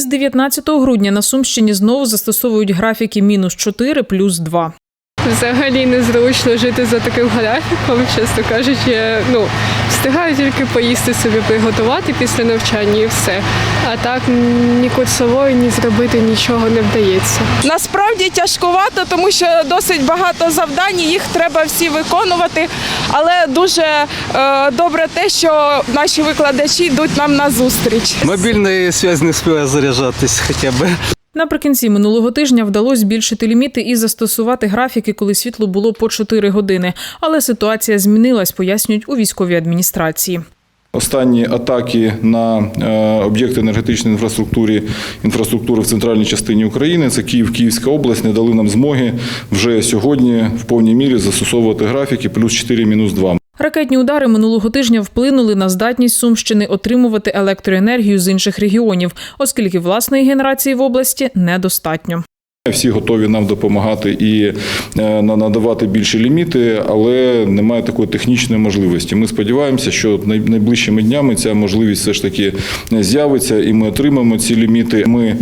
Із 19 грудня на Сумщині знову застосовують графіки мінус 4 плюс 2. Взагалі незручно жити за таким графіком, чесно кажучи. Ну, встигаю тільки поїсти собі приготувати після навчання і все. А так ні курсової, ні зробити нічого не вдається. Насправді тяжкувато, тому що досить багато завдань, їх треба всі виконувати. Але дуже е, добре те, що наші викладачі йдуть нам на зустріч. Мобільна связь не співає заряджатись хоча б. Наприкінці минулого тижня вдалося збільшити ліміти і застосувати графіки, коли світло було по 4 години. Але ситуація змінилась, пояснюють у військовій адміністрації. Останні атаки на е, об'єкти енергетичної інфраструктури інфраструктури в центральній частині України, це Київ, Київська область, не дали нам змоги вже сьогодні в повній мірі застосовувати графіки плюс 4, мінус 2. Ракетні удари минулого тижня вплинули на здатність Сумщини отримувати електроенергію з інших регіонів, оскільки власної генерації в області недостатньо. Всі готові нам допомагати і е, на- надавати більші ліміти, але немає такої технічної можливості. Ми сподіваємося, що найближчими днями ця можливість все ж таки з'явиться, і ми отримаємо ці ліміти. Ми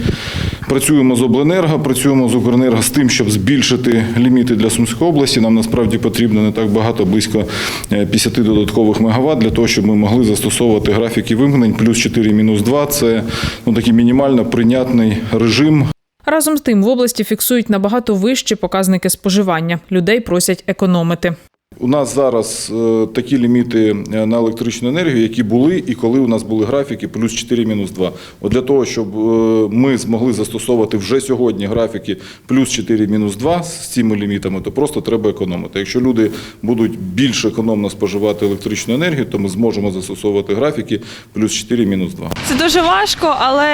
працюємо з обленерго, працюємо з Укренерго з тим, щоб збільшити ліміти для Сумської області. Нам насправді потрібно не так багато, близько е, 50 додаткових мегаватт для того, щоб ми могли застосовувати графіки вимкнень плюс 4, мінус 2. Це ну такий мінімально прийнятний режим. Разом з тим в області фіксують набагато вищі показники споживання. Людей просять економити. У нас зараз е, такі ліміти е, на електричну енергію, які були і коли у нас були графіки плюс 4, мінус 2. От для того, щоб е, ми змогли застосовувати вже сьогодні графіки плюс 4, мінус 2 з цими лімітами, то просто треба економити. Якщо люди будуть більш економно споживати електричну енергію, то ми зможемо застосовувати графіки плюс 4, мінус 2. Це дуже важко, але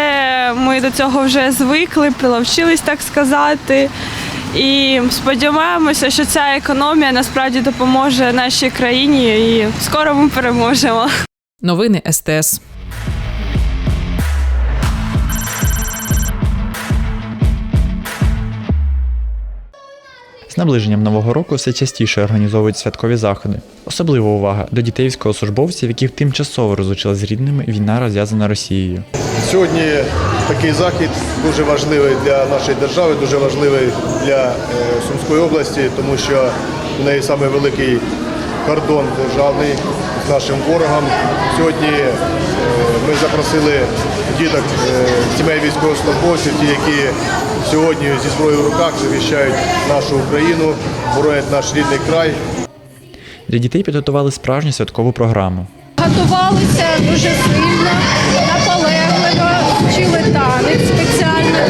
ми до цього вже звикли, приловчились, так сказати. І сподіваємося, що ця економія насправді допоможе нашій країні і скоро ми переможемо. Новини СТС. З наближенням нового року все частіше організовують святкові заходи. Особлива увага до дітей військовослужбовців, яких тимчасово розлучила з рідними війна розв'язана Росією. Сьогодні такий захід дуже важливий для нашої держави, дуже важливий для е, Сумської області, тому що в неї саме великий кордон державний з нашим ворогом. Сьогодні е, ми запросили діток е, сімей військовослужбовців, ті, які сьогодні зі зброєю в руках захищають нашу Україну, боронять наш рідний край. Для дітей підготували справжню святкову програму. Готувалися дуже сильно, наполегливо, вчили танець спеціально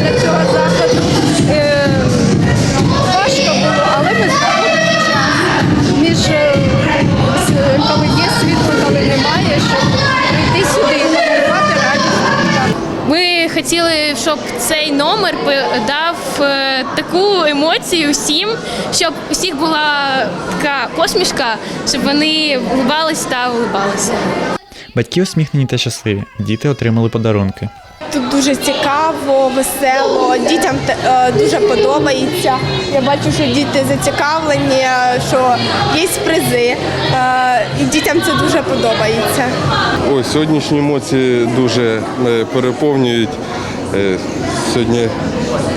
цей номер дав е, таку емоцію всім, щоб у всіх була така посмішка, щоб вони улыбались та улыбалися. Батьки усміхнені та щасливі. Діти отримали подарунки. Тут дуже цікаво, весело, дітям е, дуже подобається. Я бачу, що діти зацікавлені, е, що є призи, і дітям це дуже подобається. Ой, сьогоднішні емоції дуже переповнюють. Е, Сьогодні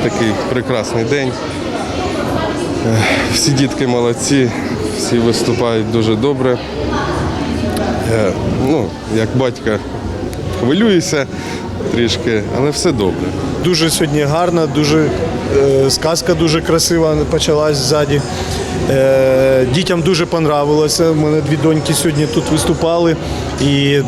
такий прекрасний день. Е, Всі дітки молодці, всі виступають дуже добре. Е, Ну, як батька хвилююся трішки, але все добре. Дуже сьогодні гарно, дуже сказка дуже красива почалась ззаді. Дітям дуже понравилося. У мене дві доньки сьогодні тут виступали і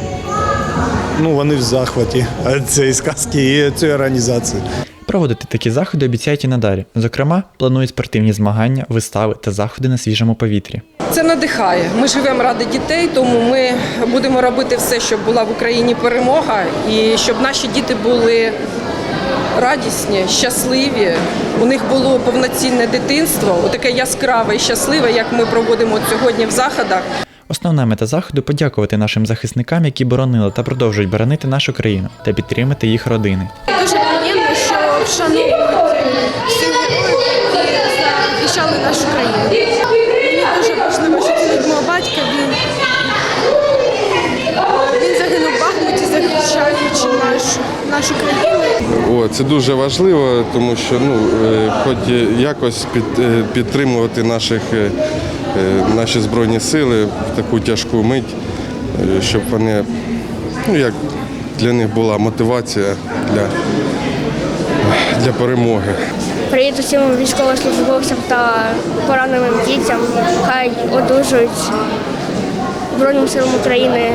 ну, вони в захваті від цієї сказки і цієї організації. Проводити такі заходи обіцяють і надалі. Зокрема, планують спортивні змагання, вистави та заходи на свіжому повітрі. Це надихає. Ми живемо ради дітей, тому ми будемо робити все, щоб була в Україні перемога і щоб наші діти були радісні, щасливі. У них було повноцінне дитинство, таке яскраве і щасливе, як ми проводимо сьогодні в заходах. Основна мета заходу подякувати нашим захисникам, які боронили та продовжують боронити нашу країну та підтримати їх родини. Дуже приємно, що вшановують всіх героїв, які захищали нашу країну. Мені дуже важливо, що це від мого батька. Він, він загинув в Бахмуті, захищаючи нашу, нашу країну. О, це дуже важливо, тому що ну, е, хоч якось під, е, підтримувати наших, е, наші Збройні сили в таку тяжку мить, е, щоб вони, ну як для них була мотивація для, для перемоги. Привіт усім військовослужбовцям та пораненим дітям. Хай одужують Збройним силам України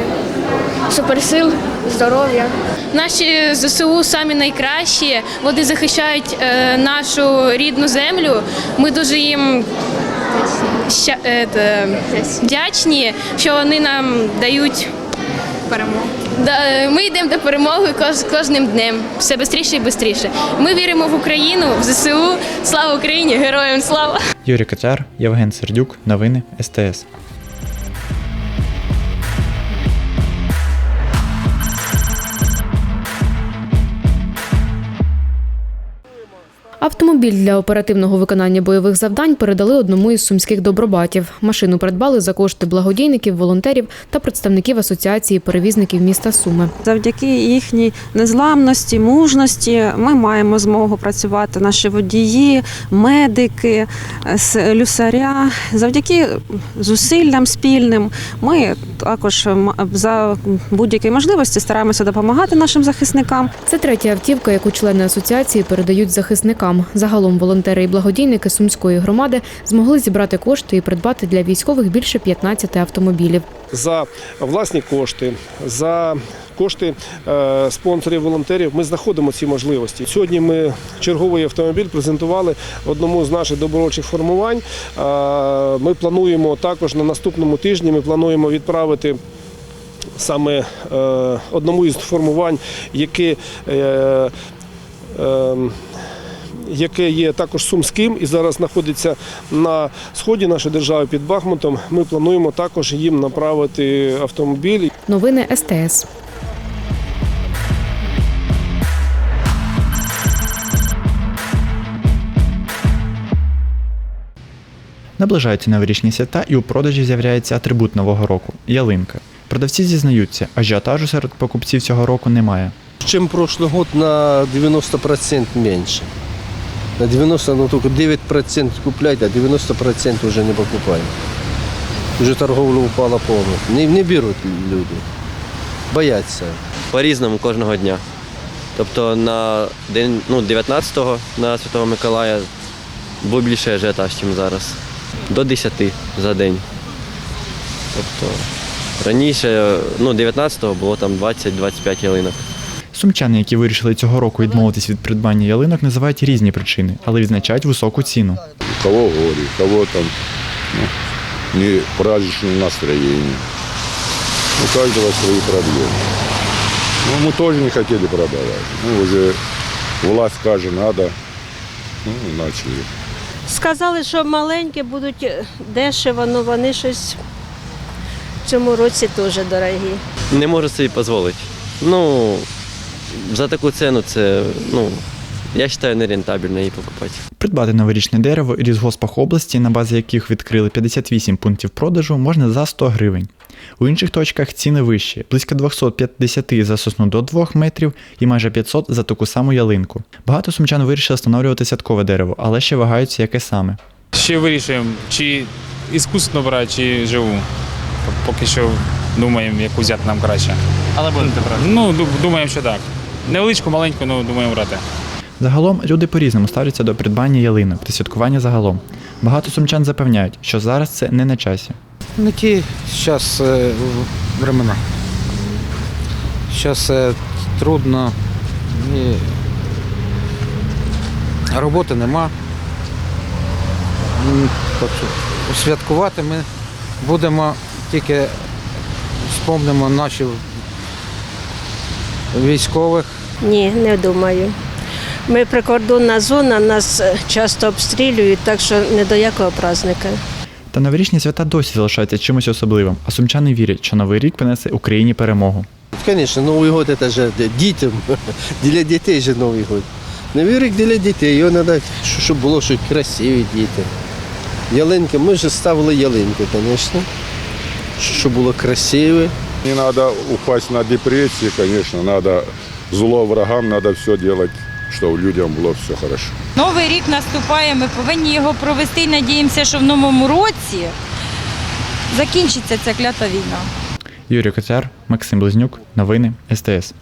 суперсил, здоров'я. Наші ЗСУ самі найкращі. Вони захищають е, нашу рідну землю. Ми дуже їм ща, это, вдячні, що вони нам дають перемогу. Да, ми йдемо до перемоги кож, кожним днем. Все швидше і швидше. Ми віримо в Україну, в ЗСУ. Слава Україні! Героям слава! Юрій Катяр, Євген Сердюк, новини СТС. Автомобіль для оперативного виконання бойових завдань передали одному із сумських добробатів. Машину придбали за кошти благодійників, волонтерів та представників асоціації перевізників міста Суми. Завдяки їхній незламності, мужності ми маємо змогу працювати. Наші водії, медики, люсаря. Завдяки зусиллям спільним ми також за будь-які можливості стараємося допомагати нашим захисникам. Це третя автівка, яку члени асоціації передають захисникам. Загалом волонтери і благодійники сумської громади змогли зібрати кошти і придбати для військових більше 15 автомобілів. за власні кошти, за кошти е, спонсорів, волонтерів. Ми знаходимо ці можливості. Сьогодні ми черговий автомобіль презентували одному з наших добровольчих формувань. Е, Ми плануємо також на наступному тижні. Ми плануємо відправити. Саме е, одному із формувань, е, яке є також сумським і зараз знаходиться на сході нашої держави під Бахмутом. Ми плануємо також їм направити автомобіль. Новини СТС. Наближаються новорічні свята і у продажі з'являється атрибут нового року ялинка. Продавці зізнаються, ажіотажу серед покупців цього року немає. Чем прошлый год на 90% меньше. На 90, ну только 9% купляют, а 90% уже не покупают. Уже торговля упала полностью. Не, не берут люди. Бояться. По-різному кожного дня. Тобто на день ну, 19-го на Святого Миколая був більше ажіотаж, ніж зараз. До 10 за день. Тобто раніше, ну, 19-го було там 20-25 ялинок. Сумчани, які вирішили цього року відмовитись від придбання ялинок, називають різні причини, але відзначають високу ціну. У кого горе, у кого там ну, не праздничное настроение. У каждого свои проблемы. Ну, мы тоже не хотели продавать. Ну, уже власть скажет, надо, ну, и начали. Сказали, що маленькі будуть дешево, але вони щось в цьому році теж дорогі. Не можу собі дозволити. Ну, за таку ціну це, ну, я вважаю, нерентабельно її покупати. Придбати новорічне дерево у лісгоспах області, на базі яких відкрили 58 пунктів продажу, можна за 100 гривень. У інших точках ціни вищі близько 250 за сосну до 2 метрів і майже 500 за таку саму ялинку. Багато сумчан вирішили встановлювати святкове дерево, але ще вагаються, яке саме. Ще вирішуємо, чи іскусственно брати, чи живу. Поки що думаємо, яку взяти нам краще. Але будете брати? Ну, ду- думаємо, що так. Невеличку, маленьку, ну думаємо брати. Загалом люди по-різному ставляться до придбання ялинок та святкування загалом. Багато сумчан запевняють, що зараз це не на часі. Не ті зараз времена. Зараз трудно. І роботи нема. М, так що Святкувати ми будемо тільки спомнимо наших військових. Ні, не думаю. Ми прикордонна зона, нас е, часто обстрілюють, так що не до якого праздника. Та новорічні свята досі залишаються чимось особливим, а сумчани вірять, що новий рік принесе Україні перемогу. Конечно, Новий год это же дітям, для дітей же Новий год. Новий рік для дітей, його треба, щоб було щось красиві діти. Ялинки, ми вже ставили ялинку, звісно, щоб було красиве. Не надо упасть на депрессии, конечно, надо зло врагам, надо все делать, чтобы людям было все хорошо. Новий рік наступає, ми повинні його провести і надіємося, що в новому році закінчиться ця клята війна. Юрій Коцяр, Максим Близнюк, новини СТС.